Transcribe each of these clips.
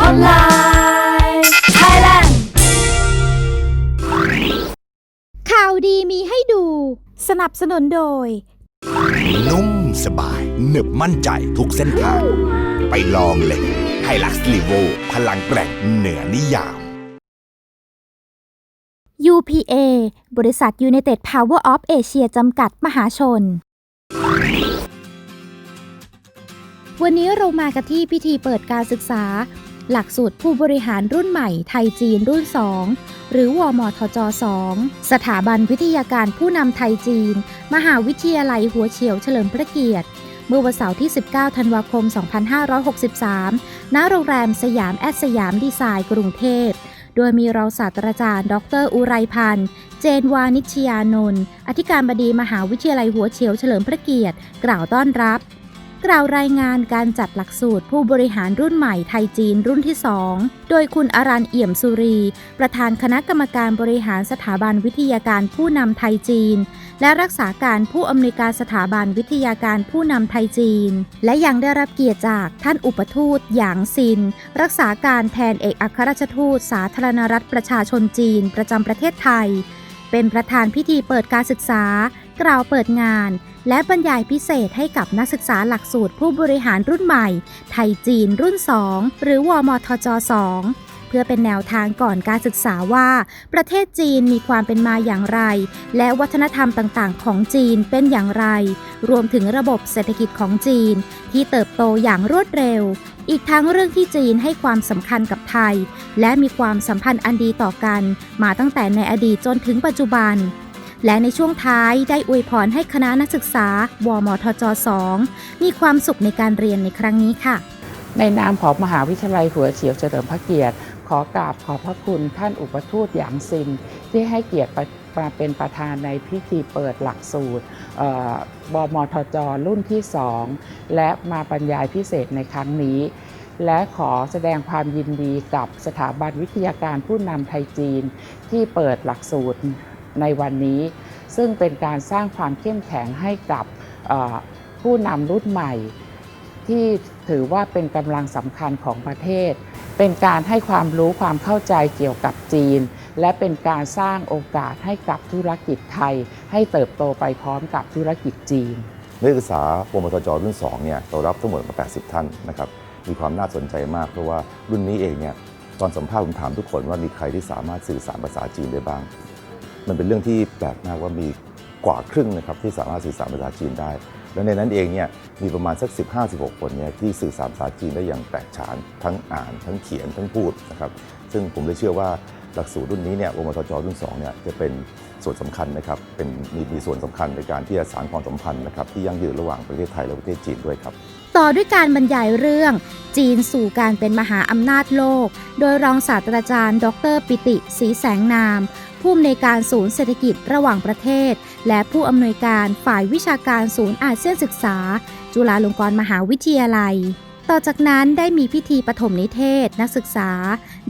Hotline Thailand ข่าวดีมีให้ดู สนับสนุนโดย นุ่มสบายหนึบมั่นใจทุกเส้นทาง ไปลองเลยไฮลักซ์ลีโวพลังแกร่งเหนือนิยาม UPA บริษัท United Power of Asia จำกัดมหาชน วันนี้เรามากันที่พิธีเปิดการศึกษา หลักสูตรผู้บริหารรุ่นใหม่ไทยจีนรุ่น 2 หรือวมทจ 2 สถาบันวิทยาการผู้นำไทยจีน มหาวิทยาลัยหัวเฉียวเฉลิมพระเกียรติ เมื่อวันเสาร์ที่ 19 ธันวาคม 2563 ณ โรงแรมสยามแอดสยามดีไซน์กรุงเทพโดยมีรองศาสตราจารย์ ดร อุไรพันธ์ เจนวานิชยานนท์ อธิการบดีมหาวิทยาลัยหัวเฉียวเฉลิมพระเกียรติ กล่าวต้อนรับ กล่าวรายงานการจัดหลักสูตรผู้บริหารรุ่นใหม่ไทยจีนรุ่นที่ 2 โดยคุณอารันเอี่ยมสุรี ประธานคณะกรรมการบริหารสถาบันวิทยาการผู้นำไทยจีน และรักษาการผู้อำนวยการสถาบันวิทยาการผู้นำไทยจีน และยังได้รับเกียรติจากท่านอุปทูตหยางซิน รักษาการแทนเอกอัครราชทูตสาธารณรัฐประชาชนจีน ประจำประเทศไทย เป็นประธานพิธีเปิดการศึกษา กล่าวเปิดงาน และบรรยายพิเศษให้กับนักศึกษาหลักสูตรผู้บริหารรุ่นใหม่ ไทยจีนรุ่น 2 หรือวมทจ 2 เพื่อเป็นแนวทางก่อนการศึกษาว่า ประเทศจีนมีความเป็นมาอย่างไร และวัฒนธรรมต่างๆ ของจีนเป็นอย่างไร รวมถึงระบบเศรษฐกิจของจีน ที่เติบโตอย่างรวดเร็วอีกทั้งเรื่องที่จีนให้ความสำคัญกับไทย และมีความสัมพันธ์อันดีต่อกัน มาตั้งแต่ในอดีตจนถึงปัจจุบัน และในช่วงท้ายได้อวยพรให้คณะนักศึกษาวมทจ 2 มีความสุขในการเรียนในครั้งนี้ค่ะ ในนามของมหาวิทยาลัยหัวเฉียวเฉลิมพระเกียรติ ขอกราบขอบพระคุณท่านอุปทูตหยางซิน ที่ให้เกียรติมาเป็นประธานในพิธีเปิดหลักสูตรบมทจรุ่นที่ 2 และมาบรรยายพิเศษในครั้งนี้ และขอแสดงความยินดีกับสถาบันวิทยาการผู้นำไทยจีน ที่เปิดหลักสูตร ในวันนี้ ซึ่งเป็นการสร้างความเข้มแข็งให้กับผู้นำรุ่นใหม่ ที่ถือว่าเป็นกำลังสำคัญของประเทศ เป็นการให้ความรู้ความเข้าใจเกี่ยวกับจีน และเป็นการสร้างโอกาสให้กับธุรกิจไทย ให้เติบโตไปพร้อมกับธุรกิจจีนนักศึกษาวมทจรุ่น2เนี่ยเรารับทั้งหมดมา 80 ท่านนะครับ มีความน่าสนใจมากเพราะว่ารุ่นนี้เองเนี่ยตอนสัมภาษณ์ผมถามทุกคนว่ามีใครที่สามารถสื่อสารภาษาจีนได้บ้าง มันเป็นเรื่องที่แปลกมากว่ามีกว่าครึ่งนะครับที่สามารถสื่อสารภาษาจีนได้ และในนั้นเองเนี่ยมีประมาณสัก 15-16 คนเนี่ยที่สื่อสารภาษาจีนได้อย่างแตกฉานทั้งอ่านทั้งเขียนทั้งพูดนะครับซึ่งผมเลยเชื่อว่าหลักสูตรรุ่นนี้เนี่ยวมทจรุ่น2เนี่ยจะเป็นส่วนสำคัญนะครับเป็นมีมีส่วนสำคัญในการที่จะสานความสัมพันธ์นะครับที่ยั่งยืนระหว่างประเทศไทยและประเทศจีนด้วยครับ ต่อด้วยการบรรยายเรื่องจีนสู่การเป็นมหาอำนาจโลก โดยรองศาสตราจารย์ ดร ปิติศรีแสงนาม ผู้อำนวยการศูนย์เศรษฐกิจระหว่างประเทศ และผู้อำนวยการฝ่ายวิชาการศูนย์อาเซียนศึกษา จุฬาลงกรณ์มหาวิทยาลัย ต่อจากนั้นได้มีพิธีปฐมนิเทศนักศึกษา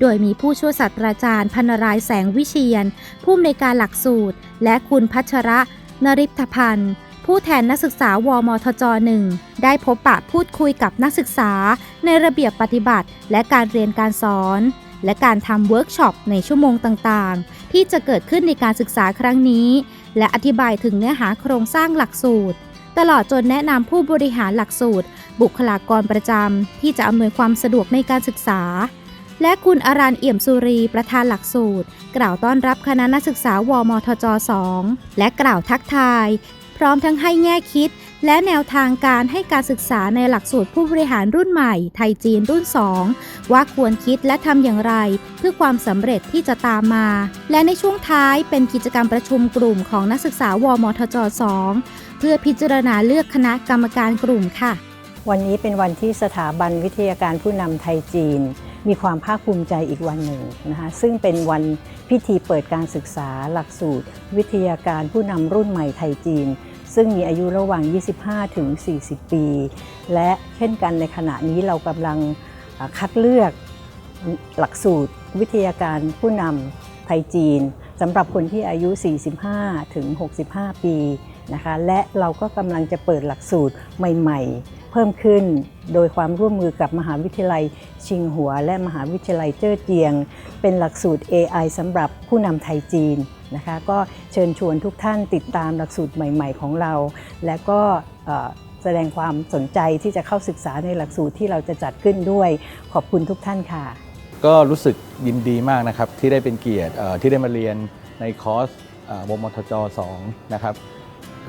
โดยมีผู้ช่วยศาสตราจารย์พันรายแสงวิเชียน ผู้อำนวยการหลักสูตร และคุณพัชระ นริพพันธ์ผู้แทนนักศึกษาวมทจหนึ่งได้พบปะพูดคุยกับนักศึกษาในระเบียบปฏิบัติและการเรียนการสอน และการทำเวิร์กช็อปในชั่วโมงต่างๆ ที่จะเกิดขึ้นในการศึกษาครั้งนี้ และอธิบายถึงเนื้อหาโครงสร้างหลักสูตร ตลอดจนแนะนำผู้บริหารหลักสูตร บุคลากรประจำที่จะอำนวยความสะดวกในการศึกษา และคุณอารันเอี่ยมสุรีประธานหลักสูตร กล่าวต้อนรับคณะนักศึกษาวมทจ 2 และกล่าวทักทาย พร้อมทั้งให้แง่คิด และแนวทางการให้การศึกษาในหลักสูตรผู้บริหารรุ่นใหม่ ไทยจีนรุ่น 2 ว่าควรคิดและทำอย่างไร เพื่อความสำเร็จที่จะตามมา และในช่วงท้ายเป็นกิจกรรมประชุมกลุ่มของนักศึกษาวมทจ 2 เพื่อพิจารณาเลือกคณะกรรมการกลุ่มค่ะ วันนี้เป็นวันที่สถาบันวิทยาการผู้นำไทยจีน มีความภาคภูมิใจอีกวันหนึ่งนะคะซึ่งเป็นวันพิธีเปิดการศึกษาหลักสูตร วิทยาการผู้นำรุ่นใหม่ไทยจีน ซึ่งมีอายุระหว่าง 25 ถึง 40 ปี และเช่นกันในขณะนี้เรากำลังคัดเลือกหลักสูตรวิทยาการผู้นำไทยจีนสำหรับคนที่อายุ 45 ถึง 65 ปีนะคะและเราก็กำลังจะเปิดหลักสูตรใหม่ ๆ เพิ่มขึ้น โดยความร่วมมือกับมหาวิทยาลัยชิงหัว และมหาวิทยาลัยเจ้อเจียง เป็นหลักสูตร AI สำหรับผู้นำไทยจีน นะคะ ก็เชิญชวนทุกท่านติดตามหลักสูตรใหม่ ๆ ของเรา และก็แสดงความสนใจที่จะเข้าศึกษาในหลักสูตรที่เราจะจัดขึ้นด้วยขอบคุณทุกท่านค่ะ ก็รู้สึกยินดีมากนะครับที่ได้เป็นเกียรติที่ได้มาเรียนในคอร์สวมทจ2นะครับ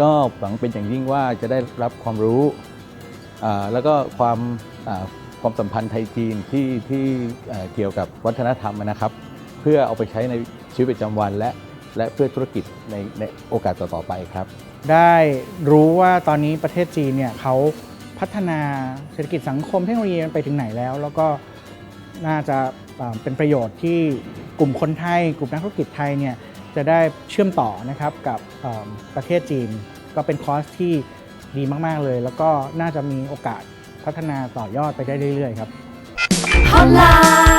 ก็หวังเป็นอย่างยิ่งว่าจะได้รับความรู้แล้วก็ความความสัมพันธ์ไทยจีนที่ที่เกี่ยวกับวัฒนธรรมนะครับ เพื่อเอาไปใช้ในชีวิตประจำวันและ และเพื่อธุรกิจในในโอกาสต่อๆไปครับ ได้รู้ว่าตอนนี้ประเทศจีนเนี่ยเขาพัฒนาเศรษฐกิจสังคมเทคโนโลยีมันไปถึงไหนแล้ว แล้วก็น่าจะเอ่อเป็นประโยชน์ที่กลุ่มคนไทย กลุ่มนักธุรกิจไทยเนี่ยจะได้เชื่อมต่อนะครับกับเอ่อประเทศจีน ก็เป็นคอร์สที่ดีมาก ๆ เลย แล้วก็น่าจะมีโอกาสพัฒนาต่อยอดไปได้เรื่อย ๆ ครับ Hotline